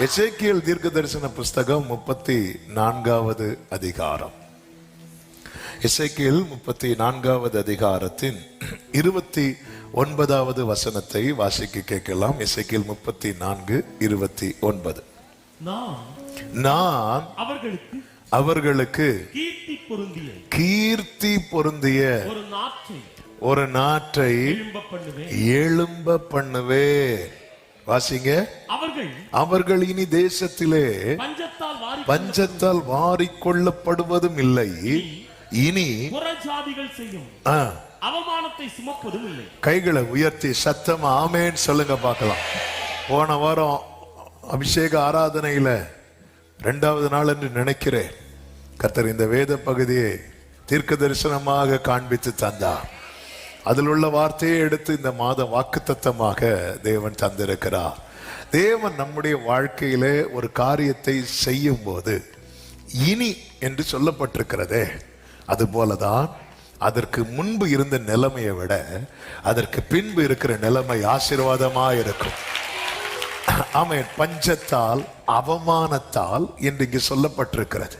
எசேக்கியல் தீர்க்க தரிசன புஸ்தகம் முப்பத்தி நான்காவது அதிகாரம். எசேக்கியல் முப்பத்தி நான்காவது அதிகாரத்தின் இருபத்தி ஒன்பதாவது வசனத்தை வாசிக்க கேட்கலாம். எசேக்கியல் முப்பத்தி நான்கு இருபத்தி ஒன்பது. நான் அவர்களுக்கு அவர்களுக்கு கீர்த்தி பொருந்திய ஒரு நாற்றை ஒரு நாட்டை எழும்ப பண்ணுவேன். எழும்ப பண்ணுவே வாசிங்க. அவர்கள் அவர்கள் இனி தேசத்திலே பஞ்சத்தால் வாரி பஞ்சத்தால் வாரிக்கொள்ளப்படுவதும் இல்லை. இனி புறஜாதிகள் செய்யும். அவமானத்தை சுமப்பதும் இல்லை. கைகளை உயர்த்தி சத்தமா ஆமேன்னு சொல்லுங்க பார்க்கலாம். போன வாரம் அபிஷேக ஆராதனையில ரெண்டாவது நாள் என்று நினைக்கிறேன். கர்த்தர் இந்த வேத பகுதியை தீர்க்க தரிசனமாக காண்பித்து தந்தார். அதில் உள்ள வார்த்தையை எடுத்து இந்த மாதம் வாக்குத்தத்தமாக தேவன் தந்திருக்கிறார். தேவன் நம்முடைய வாழ்க்கையிலே ஒரு காரியத்தை செய்யும் போது இனி என்று சொல்லப்பட்டிருக்கிறதே அதுபோலதான் அதற்கு முன்பு இருந்த நிலைமையை விட அதற்கு பின்பு இருக்கிற நிலைமை ஆசீர்வாதமா இருக்கும். ஆமென். பஞ்சத்தால் அவமானத்தால் என்று இங்கு சொல்லப்பட்டிருக்கிறது.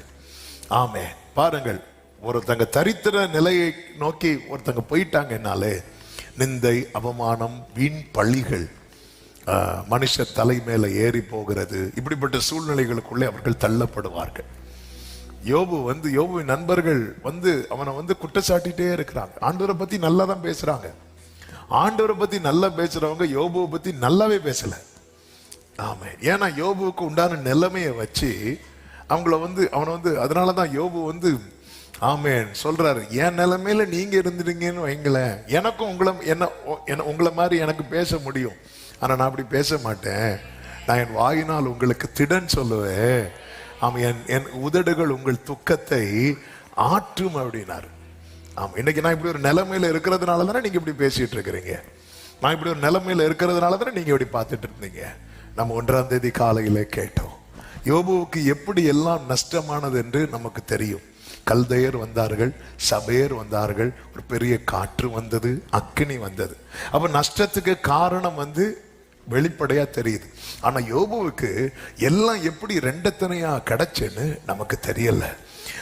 ஆமே பாருங்கள் ஒருத்தங்க தரித்திர நிலையை நோக்கி ஒருத்தங்க போயிட்டாங்கன்னாலே நிந்தை அவமானம் வீண் பழிகள் மனுஷ தலை மேலே ஏறி போகிறது இப்படிப்பட்ட சூழ்நிலைகளுக்குள்ளே அவர்கள் தள்ளப்படுவார்கள். யோபு வந்து யோபுவின் நண்பர்கள் வந்து அவனை வந்து குற்றச்சாட்டிட்டே இருக்கிறாங்க. ஆண்டவரை பத்தி நல்லா தான் பேசுறாங்க. ஆண்டவரை பத்தி நல்லா பேசுறவங்க யோபுவை பத்தி நல்லாவே பேசல. ஆமாம் ஏன்னா யோபுவுக்கு உண்டான நிலைமையை வச்சு அவங்கள வந்து அவனை வந்து அதனால தான் யோபு வந்து ஆமேன். சொல்றாரு என் நிலைமையில நீங்க இருந்துட்டீங்கன்னு வைங்களேன். எனக்கும் உங்களை என்ன என்ன உங்களை மாதிரி எனக்கு பேச முடியும். ஆனா நான் அப்படி பேச மாட்டேன். நான் என் வாயினால் உங்களுக்கு திடன் சொல்லுவேன். ஆம் என் என் உதடுகள் உங்கள் துக்கத்தை ஆற்றும் அப்படின்னாரு. ஆமா இன்னைக்கு நான் இப்படி ஒரு நிலைமையில இருக்கிறதுனால தானே நீங்க இப்படி பேசிட்டு இருக்கிறீங்க? நான் இப்படி ஒரு நிலைமையில இருக்கிறதுனால தானே நீங்க இப்படி பார்த்துட்டு இருந்தீங்க? நம்ம ஒன்றாம் தேதி காலையில கேட்டோம். யோபுவுக்கு எப்படி எல்லாம் நஷ்டமானது என்று நமக்கு தெரியும். கல்தையர் வந்தார்கள் சபையர் வந்தார்கள் ஒரு பெரிய காற்று வந்தது அக்கினி வந்தது. அப்ப நஷ்டத்துக்கு காரணம் வந்து வெளிப்படையா தெரியுது. ஆனா யோபுவுக்கு எல்லாம் எப்படி ரெண்டத்தனையா கிடைச்சுன்னு நமக்கு தெரியல.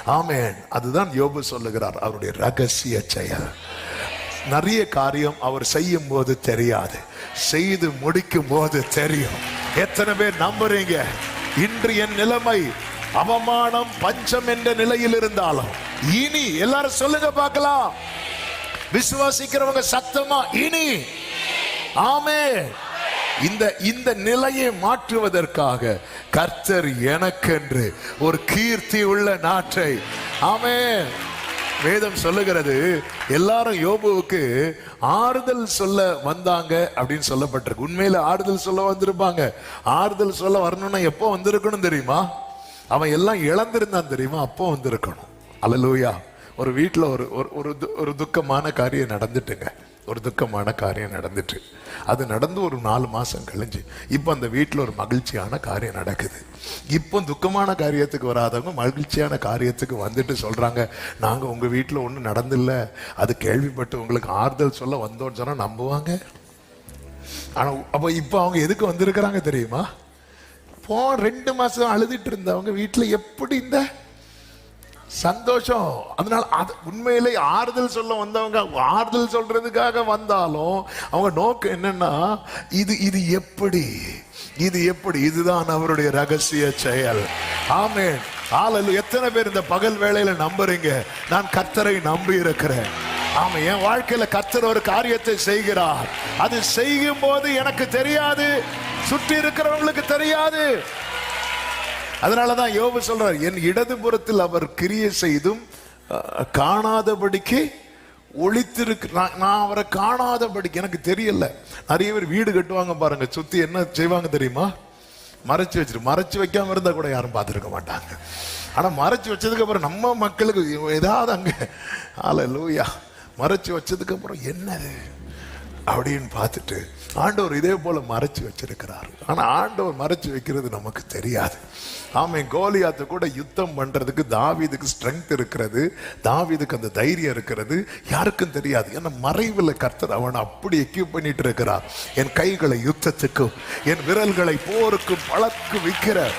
ஆமேன். அதுதான் யோபு சொல்லுகிறார் அவருடைய ரகசிய செயல். நிறைய காரியம் அவர் செய்யும் போது தெரியாது. செய்து முடிக்கும் போது தெரியும். எத்தனை பேர் நம்புறீங்க? இன்று என் நிலைமை அவமானம் பஞ்சம் என்ற நிலையில் இருந்தாலும் இனி எல்லாரும் சொல்லுங்க பார்க்கலாம். விசுவாசிக்கிறவங்க சத்தமா இனி. ஆமே. இந்த இந்த நிலையை மாற்றுவதற்காக கர்த்தர் எனக்கென்று ஒரு கீர்த்தி உள்ள நாட்டை ஆமே. வேதம் சொல்லுகிறது எல்லாரும் யோபுவுக்கு ஆறுதல் சொல்ல வந்தாங்க அப்படின்னு சொல்லப்பட்டிருக்கு. உண்மையில ஆறுதல் சொல்ல வந்திருப்பாங்க. ஆறுதல் சொல்ல வரணும்னா எப்போ வந்திருக்கணும் தெரியுமா? அவன் எல்லாம் இழந்திருந்தான் தெரியுமா? அப்போ வந்திருக்கணும். அலலூயா ஒரு வீட்டில் ஒரு ஒரு ஒரு து- ஒரு துக்கமான காரியம் நடந்துட்டுங்க. ஒரு துக்கமான காரியம் நடந்துட்டு. அது நடந்து ஒரு நாலு மாதம் கழிஞ்சு இப்போ அந்த வீட்டில் ஒரு மகிழ்ச்சியான காரியம் நடக்குது. இப்போ துக்கமான காரியத்துக்கு வராதவங்க மகிழ்ச்சியான காரியத்துக்கு வந்துட்டு சொல்கிறாங்க நாங்கள் உங்கள் வீட்டில் ஒன்றும் நடந்தில்ல. அது கேள்விப்பட்டு உங்களுக்கு ஆறுதல் சொல்ல வந்தோன்னு சொன்னால் நம்புவாங்க? ஆனால் அப்போ இப்போ அவங்க எதுக்கு வந்திருக்கிறாங்க தெரியுமா? போன ரெண்டு மாசம் அழுதுட்டு இருந்தவங்க வீட்டில் எப்படி இந்த சந்தோஷம்? அதனால அது உண்மையிலே ஆறுதல் சொல்ல வந்தவங்க ஆறுதல் சொல்றதுக்காக வந்தாலும் அவங்க நோக்கம் என்னன்னா இது இது எப்படி? இது எப்படி? இதுதான் அவருடைய ரகசிய செயல். ஆமேன். ஆளல் எத்தனை பேர் இந்த பகல் வேலையில நம்புறீங்க? நான் கத்தரை நம்பி இருக்கிறேன். ஆமா என் வாழ்க்கையில கத்தர் ஒரு காரியத்தை செய்கிறார். அது செய்யும் போது எனக்கு தெரியாது. சுற்றி இருக்கிறவங்களுக்கு தெரியாது. அதனாலதான் யோபு சொல்றார் என் இடதுபுறத்தில் அவர் கிரிய செய்தும் காணாதபடிக்கு ஒழித்திருக்கு நான் நான் அவரை காணாதபடிக்கு எனக்கு தெரியல. நிறைய பேர் வீடு கட்டுவாங்க பாருங்க சுத்தி என்ன செய்வாங்க தெரியுமா? மறைச்சு வச்சிரு மறைச்சு வைக்காம இருந்தா கூட யாரும் பார்த்துருக்க மாட்டாங்க. ஆனா மறைச்சு வச்சதுக்கு அப்புறம் நம்ம மக்களுக்கு ஏதாவது அங்க ஆல லூயா மறைச்சு வச்சதுக்கு அப்புறம் என்னது? அப்படின்னு பார்த்துட்டு ஆண்டவர் இதே போல மறைச்சு வச்சிருக்கிறார். ஆனா ஆண்டவர் மறைச்சு வைக்கிறது நமக்கு தெரியாது. ஆமை கோலியாத்தை கூட யுத்தம் பண்றதுக்கு தாவீதுக்கு ஸ்ட்ரென்த் இருக்கிறது. தாவீதுக்கு அந்த தைரியம் இருக்கிறது. யாருக்கும் தெரியாது. ஏன்னா மறைவில் கர்த்தர் அவனை அப்படி எக்யூப் பண்ணிட்டு இருக்கிறார். என் கைகளை யுத்தத்துக்கும் என் விரல்களை போருக்கும் பழக்கு விற்கிற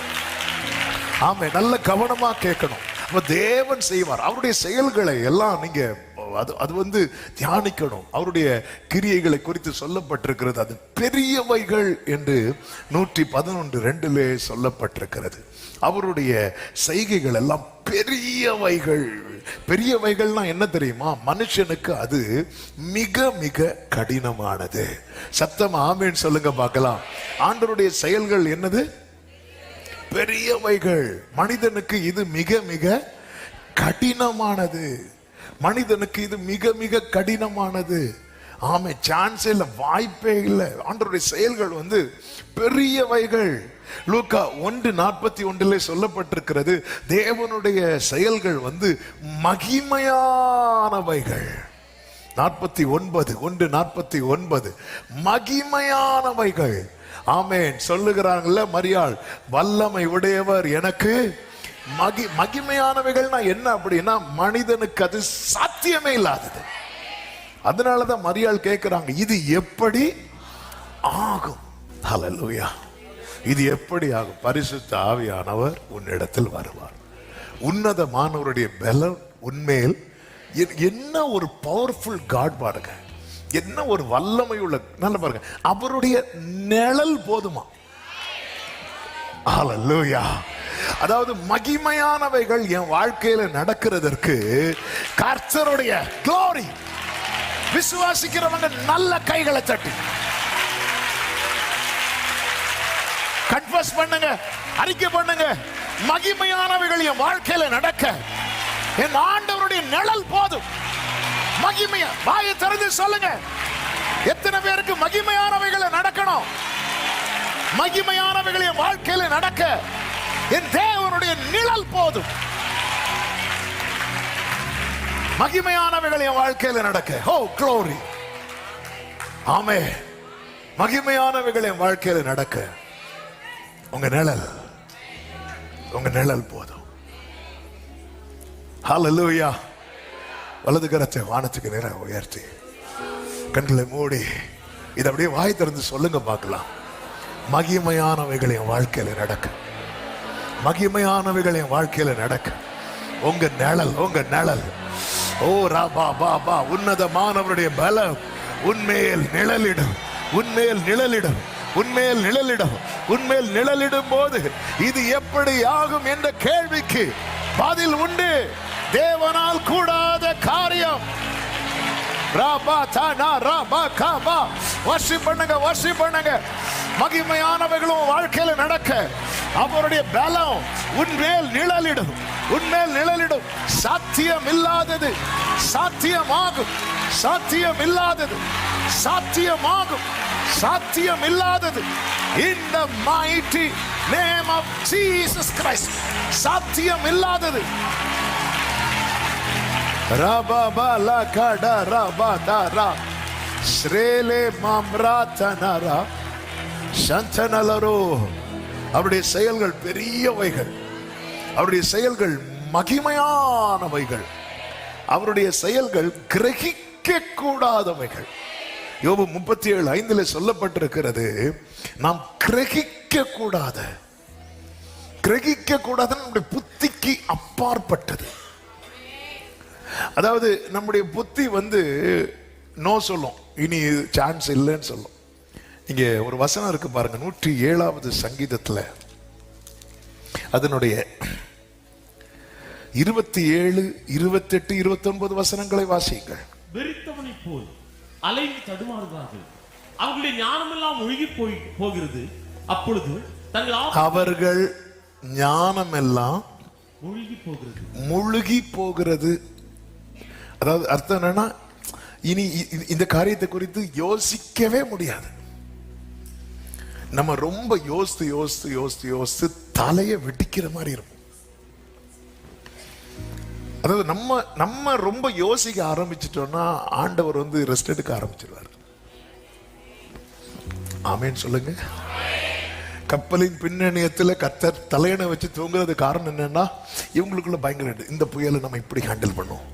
ஆமை நல்ல கவனமா கேட்கணும். அப்ப தேவன் செய்வார். அவருடைய செயல்களை எல்லாம் நீங்க அது அது வந்து தியானிக்கணும். அவருடைய கிரியைகளை குறித்து சொல்லப்பட்டிருக்கிறது. அது பெரியவைகள் என்று நூற்றி பதினொன்று ரெண்டிலே சொல்லப்பட்டிருக்கிறது. அவருடைய செய்கைகள் எல்லாம் பெரியவைகள். பெரியவைகள்னா என்ன தெரியுமா? மனுஷனுக்கு அது மிக மிக கடினமானது. சத்தம் ஆமேன்னு சொல்லுங்க பார்க்கலாம். ஆண்டருடைய செயல்கள் என்னது? பெரியவைகள். மனிதனுக்கு இது மிக மிக கடினமானது. மனிதனுக்கு இது மிக மிக கடினமானது. ஆமை சான்ஸே இல்லை வாய்ப்பே இல்லை. ஆண்டவருடைய செயல்கள் வந்து பெரியவைகள். லூக்கா ஒன்று நாற்பத்தி ஒன்றிலே சொல்லப்பட்டிருக்கிறது தேவனுடைய செயல்கள் வந்து மகிமையானவைகள். நாற்பத்தி ஒன்பது ஒன்று நாற்பத்தி ஒன்பது மகிமையானவைகள். ஆமேன். சொல்லுகிறாங்கல்ல மரியாள் வல்லமை உடையவர் எனக்கு மகி மகிமையானவைகள்னா என்ன அப்படின்னா மனிதனுக்கு அது சாத்தியமே இல்லாதது. அதனாலதான் மரியாள் கேட்கிறாங்க இது எப்படி ஆகும்? ஹalleluya இது எப்படி ஆகும்? பரிசுத்த ஆவியானவர் உன்னிடத்தில் வருவார். உன்னதமானவருடைய பலம் உண்மையில் என்ன ஒரு பவர்ஃபுல் காட் பாருங்க. என்ன ஒரு வல்லமை உள்ள நல்ல பாருங்க. அவருடைய நிழல் போதுமா? ஹalleluya அதாவது மகிமையானவைகள் என் வாழ்க்கையில நடக்கிறதற்கு கர்த்தருடைய glory. விசுவாசிக்கிறவங்க நல்ல கைகளை தட்டி. கன்ஃபஸ் பண்ணுங்க அறிக்கை பண்ணுங்க. மகிமையானவைகள் என் வாழ்க்கையில நடக்க. என் ஆண்டவருடைய நிழல் போதும். மகிமைய வாயை திறந்து சொல்லுங்க. எத்தனை பேருக்கு மகிமையானவைகளை நடக்கணும்? மகிமையானவைகள் என் வாழ்க்கையில நடக்க. என் தேவனுடைய நிழல் போதும். மகிமையானவைகள் என் வாழ்க்கையில நடக்க. ஓ க்ளோரி ஆமே. மகிமையானவைகள் என் வாழ்க்கையில நடக்க. உங்க நிழல் உங்க நிழல் போதும். ஹalleluya வலது கரத்தை வானத்துக்கு நிற உயர்த்தி. கண்களை மூடி. இதை அப்படியே வாய் திறந்து சொல்லுங்க பார்க்கலாம். மகிமையானவைகள் என் வாழ்க்கையில நடக்க. மகிமையானவைகள் என் வாழ்க்கையில நடக்க. உங்க நிழல் உங்க நிழல். ஓ ரா பா பா உன்னதமானவருடைய பலம். உன்மேல் நிழலிடும் உன்மேல் நிழலிடும் உன்மேல் நிழலிடும் உன்மேல் நிழலிடும் போது இது எப்படி ஆகும் என்ற கேள்விக்கு பதில் உண்டு. தேவனால் கூடாத காரியம். ராபா தானா ராபா காபா வர்ஷிப் பண்ணுங்க வர்ஷி பண்ணுங்க. மகிமையானவைகளும் வாழ்க்கையில நடக்க. அவருடைய பலம் உன்மேல் நிழலிடும். உன்மேல் நிழலிடும். சாத்தியம் இல்லாதது சாத்தியமாகும். சாத்தியம் இல்லாதது சாத்தியமாகும். சாத்தியம் இல்லாதது in the mighty name of Jesus Christ. சாத்தியம் இல்லாதது Rababa கட ரபதரா ஸ்ரேலே மாம்ராத்தனரா சந்தனலரோ. அவருடைய செயல்கள் பெரியவைகள் அவருடைய செயல்கள் மகிமையானவைகள் அவருடைய செயல்கள் கிரகிக்க கூடாதவைகள் யோபு முப்பத்தி ஏழு ஐந்துல சொல்லப்பட்டிருக்கிறது நாம் கிரகிக்க கூடாத கிரகிக்க கூடாத நம்முடைய புத்திக்கு அப்பாற்பட்டது. அதாவது நம்முடைய புத்தி வந்து நோ சொல்லும். இனி சான்ஸ் இல்லைன்னு சொல்லும். இங்க ஒரு வசனம் இருக்கு பாருங்க நூற்றி ஏழாவது சங்கீதத்துல. அதனுடைய இருபத்தி ஏழு இருபத்தெட்டு இருபத்தி ஒன்பது வசனங்களை வாசியுங்கள். வெறித்தவனைப் போல் அலைந்து தடுமாறுகிறார்கள் அவர்களுடைய ஞானமெல்லாம் ஒழுகி போய் போகிறது. அப்பொழுது தங்கள் அவர்கள் ஞானமெல்லாம் ஒழுகி போகிறது. முழுகி போகிறது. அதாவது அர்த்தம் என்னன்னா இனி இந்த காரியத்தை குறித்து யோசிக்கவே முடியாது. நம்ம ரொம்ப யோசித்து யோசித்து யோசித்து யோசித்து தலையை வெட்டிக்கிற மாதிரி இருக்கும். அதாவது நம்ம நம்ம ரொம்ப யோசிக்க ஆரம்பிச்சிட்டோம்னா ஆண்டவர் வந்து ரெஸ்ட் எடுக்க ஆரம்பிச்சிருவார். ஆமேன்னு சொல்லுங்க. கப்பலின் பின்னணியத்தில் கத்தர் தலையணை வச்சு தூங்குறது காரணம் என்னன்னா இவங்களுக்குள்ள பயங்கர இந்த புயலை நம்ம இப்படி ஹேண்டில் பண்ணுவோம்.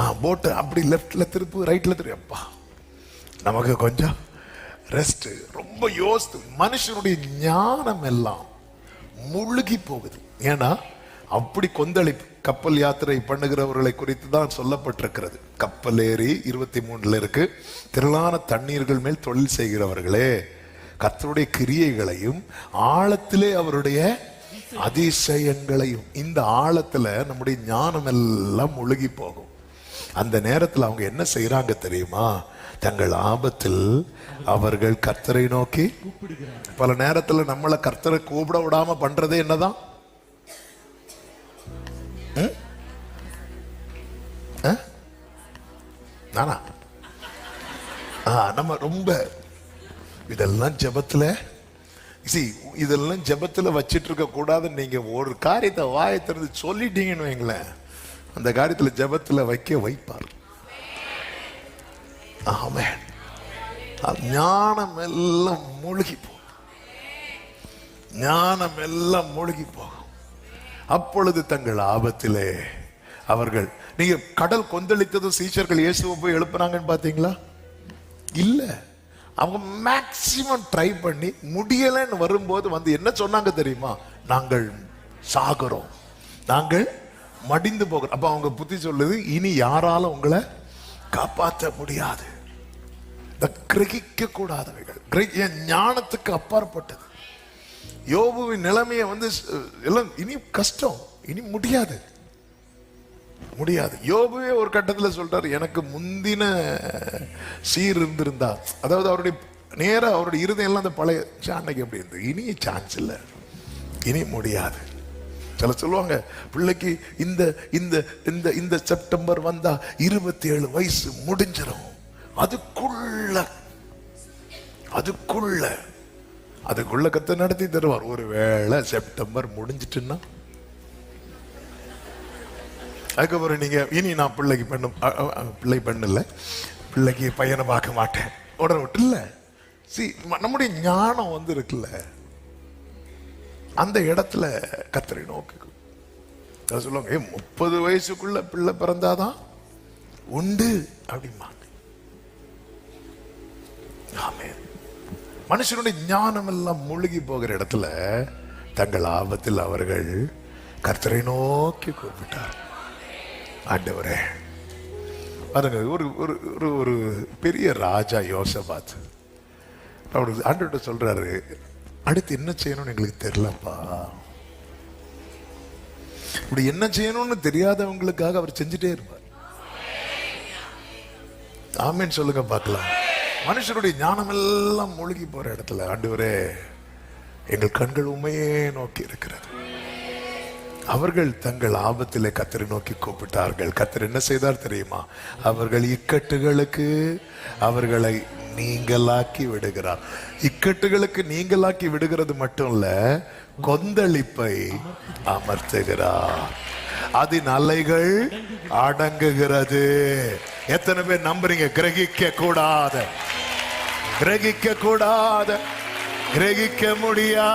ஆ போட்டு அப்படி லெஃப்டில் திருப்பு ரைட்டில் திருப்பி. அப்பா நமக்கு கொஞ்சம் ரெஸ்ட் ரொம்ப யோசித்து மனுஷனுடைய ஞானம் எல்லாம் முழுகி போகுது. ஏன்னா அப்படி கொந்தளிப்பு கப்பல் யாத்திரை பண்ணுகிறவர்களை குறித்து தான் சொல்லப்பட்டிருக்கிறது. கப்பல் ஏறி இருபத்தி மூணுல இருக்கு. திரளான தண்ணீர்கள் மேல் தொழில் செய்கிறவர்களே கத்தருடைய கிரியைகளையும் ஆழத்திலே அவருடைய அதிசயங்களையும் இந்த ஆழத்துல நம்முடைய ஞானம் எல்லாம் முழுகி போகும். அந்த நேரத்தில் அவங்க என்ன செய்யறாங்க தெரியுமா? தங்கள் ஆபத்தில் அவர்கள் கர்த்தரை நோக்கி பல நேரத்துல நம்மளை கர்த்தரை கூப்பிட விடாம பண்றதே என்னதான்? நானா? ஆ, நம்ம ரொம்ப இதெல்லாம் ஜெபத்துல இதெல்லாம் ஜெபத்துல வச்சிட்டு இருக்க கூடாதுன்னு நீங்க ஒரு காரியத்தை வாயத்திறந்து சொல்லிட்டீங்கன்னு வைங்களேன். அந்த காரியத்துல ஜெபத்துல வைக்க வைப்பார். ஆமே ஞானம் எல்லாம் மூழ்கி போகும் ஞானம் எல்லாம் மூழ்கி போகும் அப்பொழுது தங்கள் ஆபத்திலே அவர்கள் நீங்க கடல் கொந்தளித்ததும் சீச்சர்கள் இயேசுவை போய் எழுப்புனாங்கன்னு பாத்தீங்களா? இல்ல. அவங்க மேக்சிமம் ட்ரை பண்ணி முடியலைன்னு வரும்போது வந்து என்ன சொன்னாங்க தெரியுமா? நாங்கள் சாகிறோம். நாங்கள் மடிந்து போகிறோம். அப்ப அவங்க புத்தி சொல்லுது இனி யாராலும் உங்களை காப்பாற்ற முடியாது? கிரகிக்க கூடாதவைகள் என் ஞானத்துக்கு அப்பாற்பட்டது. யோபுவின் நிலைமையை வந்து எல்லாம் இனி கஷ்டம். இனி முடியாது. முடியாது. யோபுவே ஒரு கட்டத்தில் சொல்றாரு எனக்கு முந்தின சீர் இருந்திருந்தா. அதாவது அவருடைய நேராக அவருடைய இருதயம் எல்லாம் அந்த பழைய ச்சே, அன்னைக்கு எப்படி இருந்தது? இனி சான்ஸ் இல்லை. இனி முடியாது. சில சொல்லுவாங்க பிள்ளைக்கு இந்த இந்த இந்த இந்த செப்டம்பர் வந்தா இருபத்தி ஏழு வயசு முடிஞ்சிடும் அதுக்குள்ள அதுக்குள்ள. அதுக்குள்ள கத்த நடத்தி தருவார். ஒருவேளை செப்டம்பர் முடிஞ்சிட்டுன்னா? அதுக்கப்புறம் நீங்க இனி நான் பிள்ளைக்கு பண்ண பிள்ளை பண்ணல பிள்ளைக்கு பையனை பார்க்க மாட்டேன். உடனே விட்டு இல்ல சி நம்முடைய ஞானம் வந்து இருக்குல்ல. அந்த இடத்துல கத்தரை நோக்கு சொல்லுவாங்க முப்பது வயசுக்குள்ள பிள்ளை பிறந்தாதான் உண்டு அப்படிமா மனுஷனுடைய ஞானம் எல்லாம் முழுகி போகிற இடத்துல தங்கள் ஆபத்தில் அவர்கள் கர்த்தரை நோக்கி கூப்பிட்டார். ஆண்டவரே பாருங்க ஒரு ஒரு ஒரு ஒரு பெரிய ராஜா யோசபாத். அவரு ஆண்டவர்கிட்ட சொல்றாரு அடுத்து என்ன செய்யணும்னு எங்களுக்கு தெரியலப்பா. இப்படி என்ன செய்யணும்னு தெரியாதவங்களுக்காக அவர் செஞ்சுட்டே இருப்பார். ஆமேன்னு சொல்லுங்க பார்க்கலாம். மனுஷருடைய ஞானம் எல்லாம் மூழ்கி போற இடத்துல ஆண்டவரே எங்கள் கண்கள் உண்மையே நோக்கி இருக்கிறது. அவர்கள் தங்கள் ஆபத்திலே கத்தரை நோக்கி கூப்பிட்டார்கள். கத்தர் என்ன செய்தார் தெரியுமா? அவர்கள் இக்கட்டுகளுக்கு அவர்களை நீங்களாக்கி விடுகிறார். இக்கட்டுகளுக்கு நீங்களாக்கி விடுகிறது மட்டும் இல்ல கொந்தளிப்பை அமர்த்துகிறார். அதன் அலைகள் அடங்குகிறது. எத்தனை பேர் நம்புறீங்க? கிரகிக்க கூடாத கிரகிக்க கூடாத கிரகிக்க முடியா?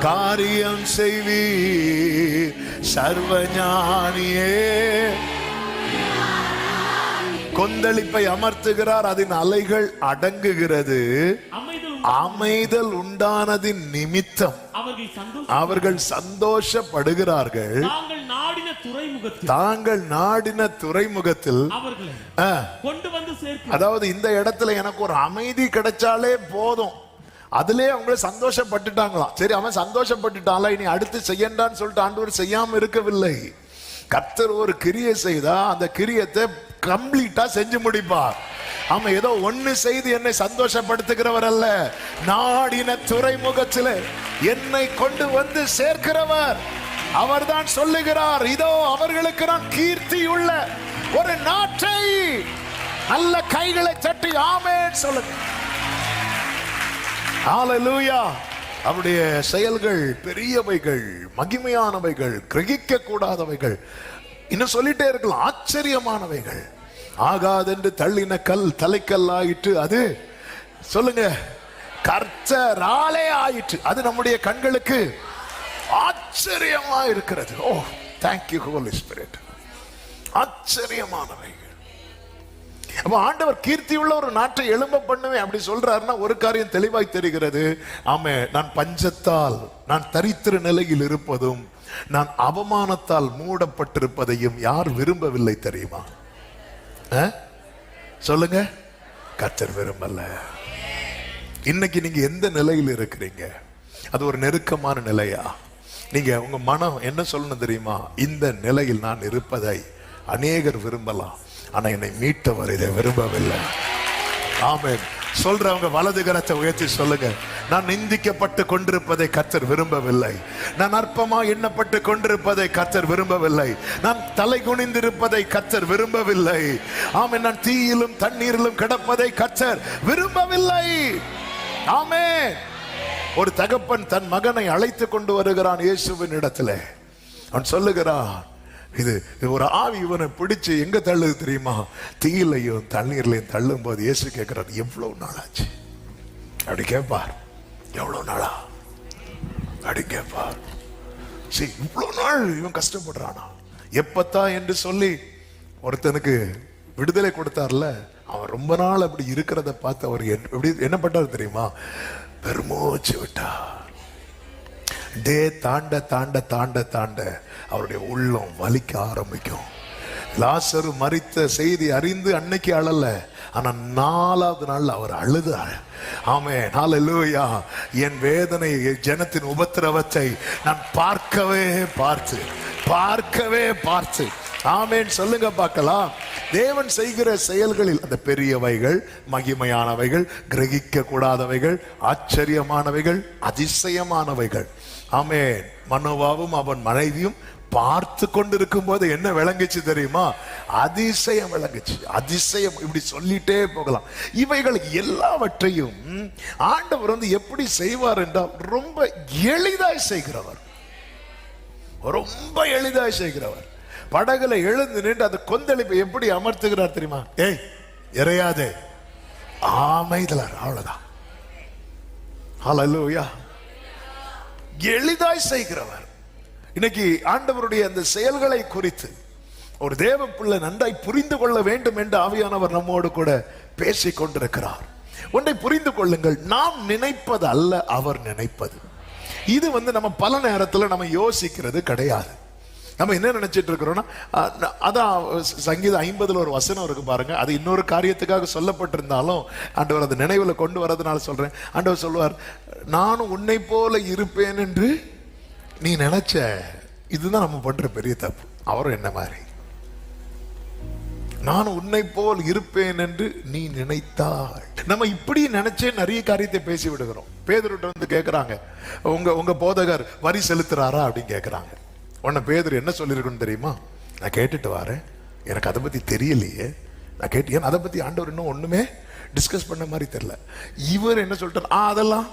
காரியம் செய்வீர் சர்வஞானியே. கொந்தளிப்பை அமர்த்துகிறார் அதன் அலைகள் அடங்குகிறது. அமைதல் உண்டானதின் நிமித்தம். அவர்கள் சந்தோஷப்படுகிறார்கள். தாங்கள் நாடின துறைமுகத்தில் கொண்டு வந்து அதாவது இந்த இடத்துல எனக்கு ஒரு அமைதி கிடைச்சாலே போதும். அதிலே அவங்க சந்தோஷப்பட்டுட்டாங்களாம். சரி அவன் சந்தோஷப்பட்டுட்டான்ல இனி அடுத்து செய்யண்டான்னு சொல்லிட்டு ஆண்டவர் செய்யாம இருக்கவில்லை. கர்த்தர் ஒரு கிரியை செய்தா அந்த கிரியத்தை கம்ப்ளீட்டா செஞ்சு முடிப்பார். ஆமா ஏதோ ஒண்ணு செய்து என்னை சந்தோஷப்படுத்துகிறவர் அல்ல நாடின துறைமுகத்தில் என்னை கொண்டு வந்து சேர்க்கிறவர். அவர்தான் சொல்லுகிறார் இதோ அவர்களுக்கு நான் கீர்த்தி உள்ள ஒரு நாட்டை நல்ல கைகளை தட்டி ஆமேன் சொல்லுங்க. ஹalleluya அவருடைய செயல்கள் பெரியவைகள் மகிமையானவைகள் கிரகிக்க கூடாதவைகள் இன்னும் சொல்லிட்டே இருக்கலாம் ஆச்சரியமானவைகள். ஆகாதென்று தள்ளின கல் தலைக்கல் ஆயிற்று. அது சொல்லுங்க கர்த்தராலே ஆயிற்று. அது நம்முடைய கண்களுக்கு ஆச்சரியமா இருக்கிறது ஓ தேங்க்யூ ஹோலி ஸ்பிரிட் ஆச்சரியமானவைகள். அப்ப ஆண்டவர் கீர்த்தி உள்ள ஒரு நாட்டை எழும்ப பண்ணுவேன் அப்படி சொல்றாருன்னா ஒரு காரியம் தெளிவாய் தெரிகிறது. ஆமே நான் பஞ்சத்தால் நான் தரித்திர நிலையில் இருப்பதும் நான் அவமானத்தால் மூடப்பட்டிருப்பதையும் யார் விரும்பவில்லை தெரியுமா? சொல்லுங்க. கத்தர் விரும்பல. இன்னைக்கு நீங்க எந்த நிலையில் இருக்கிறீங்க? அது ஒரு நெருக்கமான நிலையா? நீங்க உங்க மனம் என்ன சொல்லணும் தெரியுமா? இந்த நிலையில் நான் இருப்பதை அநேகர் விரும்பலாம். ஆனா என்னை மீட்டவர் இதை விரும்பவில்லை. ஆமேன். சொல்றவங்க வலது கரத்தை உயர்த்தி சொல்லுங்க. நான் நிந்திக்கப்பட்டு கொண்டிருப்பதை கத்தர் விரும்பவில்லை. நான் அற்பமா எண்ணப்பட்டு கொண்டிருப்பதை கத்தர் விரும்பவில்லை. நான் தலை குனிந்திருப்பதை கத்தர் விரும்பவில்லை. ஆமே நான் தீயிலும் தண்ணீரிலும் கிடப்பதை கத்தர் விரும்பவில்லை. ஆமே ஒரு தகப்பன் தன் மகனை அழைத்து கொண்டு வருகிறான் இயேசுவின் இடத்துல. அவன் சொல்லுகிறான் இது ஒரு ஆவி இவனை பிடிச்சு எங்க தள்ளுது தெரியுமா? தீயிலையும் தண்ணீர்லையும் தள்ளும் போது இயேசு கேட்கிறார் எவ்வளவு நாளாச்சு? அப்படி கேட்பார் எவ்வளவு நாளா? அப்படி கேட்பார் சரி இவ்வளவு நாள் இவன் கஷ்டப்படுறானா? எப்பத்தான்? என்று சொல்லி ஒருத்தனுக்கு விடுதலை கொடுத்தார்ல அவன் ரொம்ப நாள் அப்படி இருக்கிறத பார்த்து அவர் என்ன- எப்படி என்ன பண்ணார் தெரியுமா? பெருமூச்சு விட்டா டே தாண்ட தாண்ட தாண்ட தாண்ட அவருடைய உள்ளம் வலிக்க ஆரம்பிக்கும். லாசரு மறித்த செய்தி அறிந்து அன்னைக்கு அழல. ஆனா நாலாவது நாள் அவர் அழுதார் ஆமே ஹalleluya. என் வேதனை ஜனத்தின் உபத்திரவத்தை நான் பார்க்கவே பார்த்து பார்க்கவே பார்த்து. ஆமேன். சொல்லுங்க பார்க்கலாம். தேவன் செய்கிற செயல்களில் அந்த பெரியவைகள் மகிமையானவைகள் கிரகிக்க கூடாதவைகள் ஆச்சரியமானவைகள் அதிசயமானவைகள். ஆமேன். மனோவாவும் அவன் மனைவியும் பார்த்து கொண்டிருக்கும் போது என்ன விளங்குச்சு தெரியுமா? அதிசயம் விளங்குச்சு. அதிசயம். இப்படி சொல்லிட்டே போகலாம். இவைகள் எல்லாவற்றையும் ஆண்டவர் வந்து எப்படி செய்வார் என்றால் ரொம்ப எளிதாய் செய்கிறவர். ரொம்ப எளிதாய் செய்கிறவர். படகுல எழுந்து நின்று அந்த கொந்தளிப்பை எப்படி அமர்த்துகிறார் தெரியுமா? ஏய் இறையாதே. ஆமைதலார் அவ்வளவுதான். ஹalleluya எளிதாய் செய்கிறவர். இன்னைக்கு ஆண்டவருடைய அந்த செயல்களை குறித்து ஒரு தேவ பிள்ளை நன்றாய் புரிந்து கொள்ள வேண்டும் என்று ஆவியானவர் நம்மோடு கூட பேசிக் கொண்டிருக்கிறார். ஒன்றை புரிந்து கொள்ளுங்கள் நாம் நினைப்பது அல்ல அவர் நினைப்பது. இது வந்து நம்ம பல நேரத்தில் நம்ம யோசிக்கிறது கிடையாது. நம்ம என்ன நினைச்சிட்டு இருக்கிறோம்னா அதான் சங்கீதம் ஐம்பதுல ஒரு வசனம் இருக்கு பாருங்க. அது இன்னொரு காரியத்துக்காக சொல்லப்பட்டிருந்தாலும் ஆண்டவர் அதை நினைவுல கொண்டு வரதுனால சொல்றேன். ஆண்டவர் சொல்லுவார் நானும் உன்னை போல இருப்பேன் என்று நீ நினைச்ச. இதுதான் நம்ம பண்ற பெரிய தப்பு. அவரும் என்ன மாதிரி? நான் உன்னை போல் இருப்பேன் என்று நீ நினைத்தாள் நம்ம இப்படி நினைச்சே நிறைய காரியத்தை பேசி விடுகிறோம். பேதர்கிட்ட வந்து கேட்கிறாங்க உங்க உங்க போதகர் வரி செலுத்துறாரா? அப்படின்னு கேட்கிறாங்க உன்னை பேதர் என்ன சொல்லியிருக்குன்னு தெரியுமா? நான் கேட்டுட்டு வரேன். எனக்கு அதை பத்தி தெரியலையே. நான் கேட்டு ஏன் அதை பற்றி ஆண்டவர் இன்னும் ஒன்றுமே டிஸ்கஸ் பண்ண மாதிரி தெரியல. இவர் என்ன சொல்லிட்டார்? ஆ அதெல்லாம்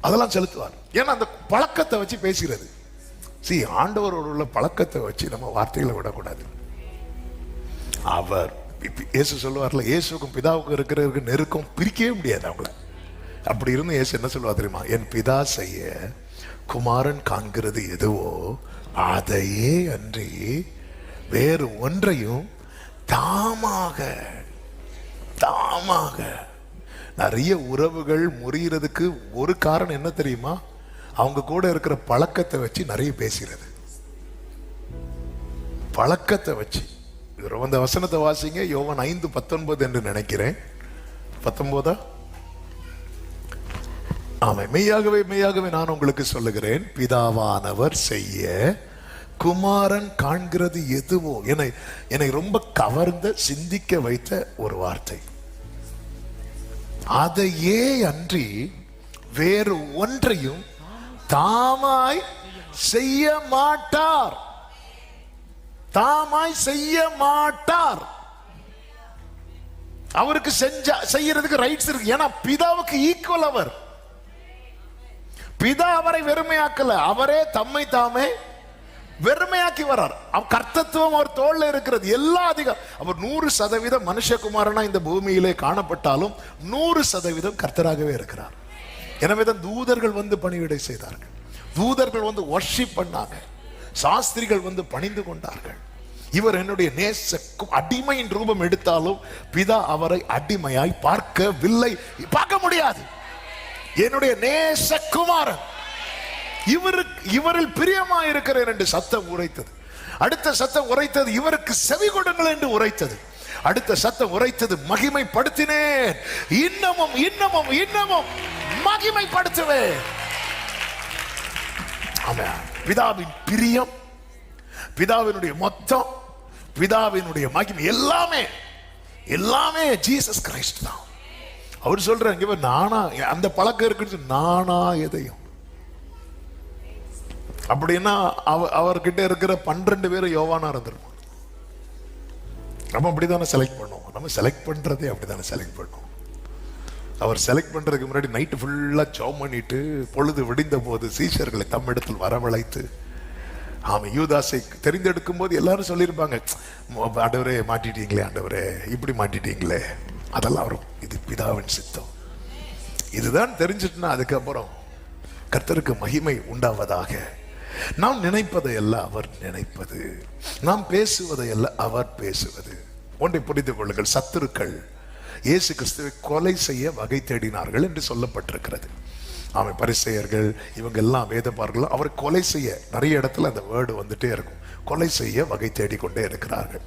அதெல்லாம் செலுத்துவார். ஏன்னா அந்த பழக்கத்தை வச்சு பேசுகிறது. சி ஆண்டவரோட உள்ள பழக்கத்தை வச்சு நம்ம வார்த்தைகளை விடக்கூடாது. அவர் இயேசு சொல்லுவார்ல இயேசுக்கும் பிதாவுக்கும் இருக்கிறவருக்கு நெருக்கம் பிரிக்கவே முடியாது அவங்கள. அப்படி இருந்து இயேசு என்ன சொல்லுவா தெரியுமா? என் பிதா செய்ய குமாரன் காண்கிறது எதுவோ அதையே அன்றி வேறு ஒன்றையும் தாமாக தாமாக நிறைய உறவுகள் முறிகிறதுக்கு ஒரு காரணம் என்ன தெரியுமா? அவங்க கூட இருக்கிற பழக்கத்தை வச்சு நிறைய பேசுகிறது. பழக்கத்தை வச்சு. இது இந்த வசனத்தை வாசிங்க யோவன் ஐந்து பத்தொன்பது என்று நினைக்கிறேன். பத்தொன்பதா? ஆமை மெய்யாகவே மெய்யாகவே நான் உங்களுக்கு சொல்லுகிறேன் பிதாவானவர் செய்ய குமாரன் காண்கிறது எதுவோ என்னை என்னை ரொம்ப கவர்ந்த சிந்திக்க வைத்த ஒரு வார்த்தை. அதையே அன்றி வேறு ஒன்றையும் தாமாய் செய்ய மாட்டார். தாமாய் செய்ய மாட்டார். அவருக்கு செஞ்ச செய்யறதுக்கு ரைட்ஸ் இருக்கு. ஏன்னா பிதாவுக்கு ஈக்குவல் அவர். பிதா அவரை வெறுமையாக்கல. அவரே தம்மை தாமே வெறுமையாக்கி வர்றார் அவர் கர்த்தத்துவம் அவர் தோல்ல இருக்கிறது. எல்லா அதிகம் அவர் நூறு சதவீதம் மனுஷகுமாரனா இந்த பூமியிலே காணப்பட்டாலும் நூறு சதவீதம் கர்த்தராகவே இருக்கிறார். எனவே தான் தூதர்கள் வந்து பணிவிடை செய்தார்கள். தூதர்கள் வந்து ஒர்ஷிப் பண்ணாங்க. சாஸ்திரிகள் வந்து பணிந்து கொண்டார்கள். இவர் என்னுடைய நேசக்கும் அடிமையின் ரூபம் எடுத்தாலும் பிதா அவரை அடிமையாய் பார்க்கவில்லை. பார்க்க முடியாது. என்னுடைய நேச குமாரன். இவருக்கு இவரில் பிரியமா இருக்கிறேன் என்று சத்தம் உரைத்தது. அடுத்த சத்தம் உரைத்தது இவருக்கு செவி கொடுங்கள் என்று உரைத்தது. அடுத்த சத்தம் உரைத்தது மகிமைப்படுத்தினேன். இன்னமும் இன்னமும் இன்னமும் மகிமைப்படுத்துவேன். பிதாவின் பிரியம் பிதாவினுடைய மொத்தம் பிதாவினுடைய மகிமை எல்லாமே எல்லாமே ஜீசஸ் கிரைஸ்ட் தான். அவர் சொல்றாங்க இவன் நானா அந்த பழக்கம் இருக்குன்னு நானா எதையும். அப்படின்னா அவ அவர்கிட்ட இருக்கிற பன்னிரண்டு பேரும் யோவானா இருந்திருக்கும். நம்ம அப்படிதானே செலக்ட் பண்ணுவோம். நம்ம செலக்ட் பண்றதே அப்படிதானே செலக்ட் பண்ணுவோம். அவர் செலக்ட் பண்றதுக்கு முன்னாடி நைட்டு ஃபுல்லா ஜாம் பண்ணிட்டு பொழுது விடிந்த போது சீஷர்களை தம்மிடத்தில் வரவழைத்து ஆமாம் யூதாசை தெரிந்தெடுக்கும் போது எல்லாரும் சொல்லியிருப்பாங்க ஆண்டவரே மாட்டிட்டீங்களே ஆண்டவரே இப்படி மாட்டிட்டீங்களே. அதெல்லாம் வரும் இது பிதாவின் சித்தம். இதுதான் தெரிஞ்சிட்டுனா அதுக்கப்புறம் கர்த்தருக்கு மகிமை உண்டாவதாக. நாம் நினைப்பதை அல்ல அவர் நினைப்பது. நாம் பேசுவதை அல்ல அவர் பேசுவது. ஒன்றை புரிந்து கொள்ளுங்கள் சத்துருக்கள் இயேசு கிறிஸ்துவை கொலை செய்ய வகை தேடினார்கள் என்று சொல்லப்பட்டிருக்கிறது. அவன் பரிசெயர்கள் இவங்க எல்லாம் வேதப்பார்கள் அவரை கொலை செய்ய நிறைய இடத்துல அந்த வேர்டு வந்துட்டே இருக்கும். கொலை செய்ய வகை தேடிக்கொண்டே இருக்கிறார்கள்.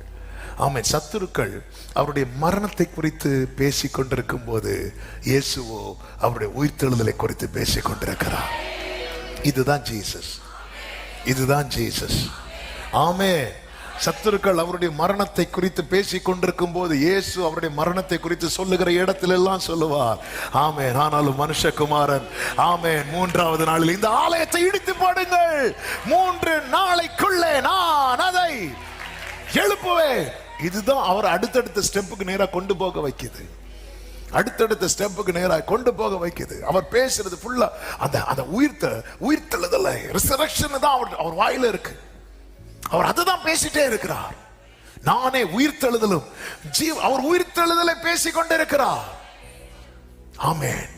ஆமை சத்துருக்கள் அவருடைய மரணத்தை குறித்து பேசிக் கொண்டிருக்கும் போது இயேசுவோ அவருடைய உயிர்த்தெழுதலை குறித்து பேசி கொண்டிருக்கிறார் இதுதான் ஜீசஸ். இதுதான் ஜீசஸ். ஆமே சத்துருக்கள் அவருடைய மரணத்தை குறித்து பேசிக் கொண்டிருக்கும் போது இயேசு அவருடைய மரணத்தை குறித்து சொல்லுகிற இடத்துல எல்லாம் சொல்லுவார். ஆமென். ஆனாலும் மனுஷகுமாரன் ஆமென். மூன்றாவது நாளில் இந்த ஆலயத்தை இடித்து பாடுங்கள். மூன்று நாளைக்குள்ளே நான் அதை எழுப்புவேன். இதுதான் அவர் அடுத்தடுத்த ஸ்டெப்புக்கு நேராக கொண்டு போக வைக்குது. அடுத்தடுத்த ஸ்டெப்புக்கு நேராக கொண்டு போக வைக்குது. அவர் பேசுறது ஃபுல்லா அந்த அந்த உயிர்த்த உயிர்த்தெழுதலை ரிசரக்ஷன் தான் அவர் அவர் வாயில இருக்கு. அவர் அதுதான் பேசிட்டே இருக்கிறார். நானே உயிர்த்தெழுதலும் ஜீவ் அவர் உயிர்த்தெழுதலை பேசிக் கொண்டிருக்கிறார். ஆமேன்.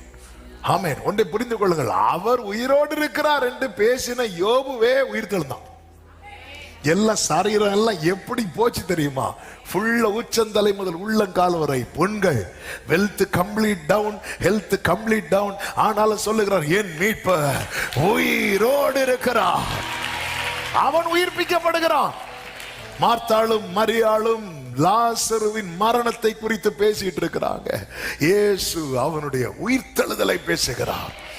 ஆமேன். ஒன்றை புரிந்து கொள்ளுங்கள். அவர் உயிரோடு இருக்கிறார் என்று பேசின யோபுவே உயிர்த்தெழுந்தான். எல்லா சரீரம் எல்லாம் எப்படி போச்சு தெரியுமா? ஃபுல்லா உச்சந்தலை முதல் உள்ளங்கால் வரை. பொண்கள் wealth complete down health complete down ஆனாலும் சொல்லுகிறார் என் மீட்ப உயிரோடு இருக்கிறார் அவன் உயிர்ப்பிக்கப்படுகிறான். மார்த்தாளும் மரியாளும் லாசருவின் மரணத்தை குறித்து பேசிட்டு இருக்கிறாங்க. இயேசு அவனுடைய உயிர்த்தெழுதலை பேசுகிறார்.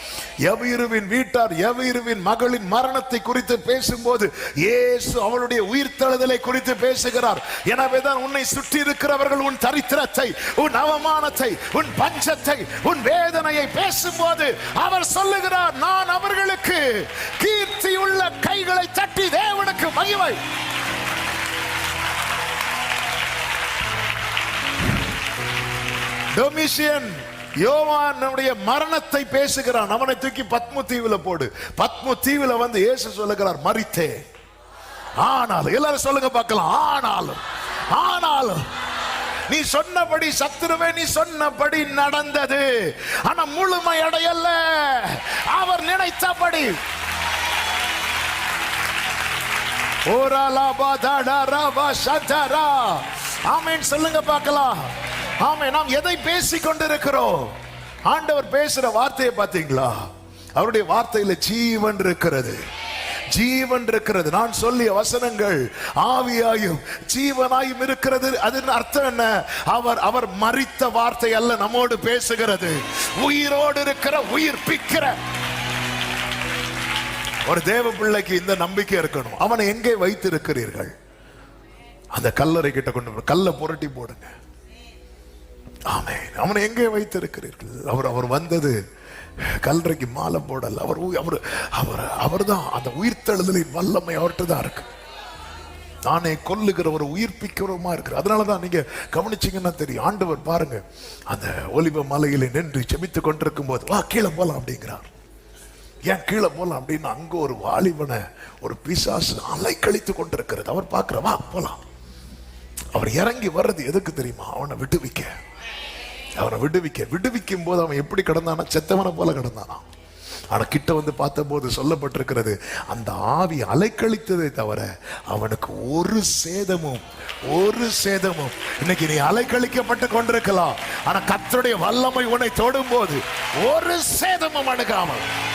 எவீருவின் வீட்டார் எவ்விருவின் மகளின் மரணத்தை குறித்து பேசும்போது இயேசு அவளுடைய உயிர்த்தெழுதலை குறித்து பேசுகிறார். எனவேதான் உன்னை சுற்றி இருக்கிறவர்கள் உன் தரித்திரத்தை உன் அவமானத்தை உன் பஞ்சத்தை உன் வேதனையை பேசும்போது அவர் சொல்லுகிறார் நான் அவர்களுக்கு கீர்த்தியுள்ள கைகளை தட்டி தேவனுக்கு மகிமை. டொமிஷியன் யோவானுடைய மரணத்தை பேசுகிறான். அவனை தூக்கி பத்மு தீவுல போடு. பத்மு தீவுல வந்து இயேசு சொல்லுகிறார் மரித்தே. ஆனாலும் எல்லாரும் சொல்லுங்க பார்க்கலாம். ஆனாலும் ஆனாலும் நீ சொன்னபடி சத்துருவே நீ சொன்னபடி நடந்தது. ஆனா முழுமை அடையல்ல அவர் நினைத்தபடி. ஆமேன். சொல்லுங்க பார்க்கலாம். ஆமே நாம் எதை பேசி கொண்டிருக்கிறோம் ஆண்டவர் பேசுற வார்த்தையை பார்த்தீங்களா? அவருடைய வார்த்தையில ஜீவன் இருக்கிறது. ஜீவன் இருக்கிறது. நான் சொல்லிய வசனங்கள் ஆவியாயும் ஜீவனாயும் இருக்கிறது. அதன் அர்த்தம் என்ன? அவர் அவர் மறித்த வார்த்தை அல்ல நம்மோடு பேசுகிறது. உயிரோடு இருக்கிற உயிர் பிக்கிற. ஒரு தேவ பிள்ளைக்கு இந்த நம்பிக்கை இருக்கணும். அவனை எங்கே வைத்திருக்கிறீர்கள்? அந்த கல்லறை கிட்ட கொண்டு கல்லை புரட்டி போடுங்க. ஆமென். அவனை எங்கே வைத்திருக்கிறீர்கள்? அவர் அவர் வந்தது கல்றைக்கு மாலை போடல். அவர் அவர் அவர் அவர் அவர்தான் அந்த உயிர்த்தெழுதலின் வல்லமை அவர்கிட்ட தான் இருக்கு. நானே கொல்லுகிறவர் உயிர்ப்பிக்கிறவருமா இருக்கிற அதனால தான் நீங்க கவனிச்சிங்கன்னா தெரியும். ஆண்டவர் பாருங்க அந்த ஒலிவ மலையில நின்று செமித்து கொண்டிருக்கும் போது வா கீழே போலாம் அப்படிங்கிறார். ஏன் கீழே போலாம்? அப்படின்னு அங்க ஒரு வாலிபனை ஒரு பிசாசு அலைக்கழித்து கொண்டிருக்கிறது. அவர் பார்க்கிறவா போலாம். அவர் இறங்கி வர்றது எதுக்கு தெரியுமா? அவனை விடுவிக்க. அவனை விடுவிக்க விடுவிக்கும் போது அவன் எப்படி கிடந்தானா? செத்தவனை போல கிடந்தானா? ஆனா கிட்ட வந்து பார்த்தபோது சொல்லப்பட்டிருக்கிறது அந்த ஆவி அலைக்கழித்ததை தவிர அவனுக்கு ஒரு சேதமும் ஒரு சேதமும். இன்னைக்கு நீ அலைக்கழிக்கப்பட்டு கொண்டிருக்கலாம். ஆனா கத்தருடைய வல்லமை உன்னை தொடும் போது ஒரு சேதமும் அணுகாமல்.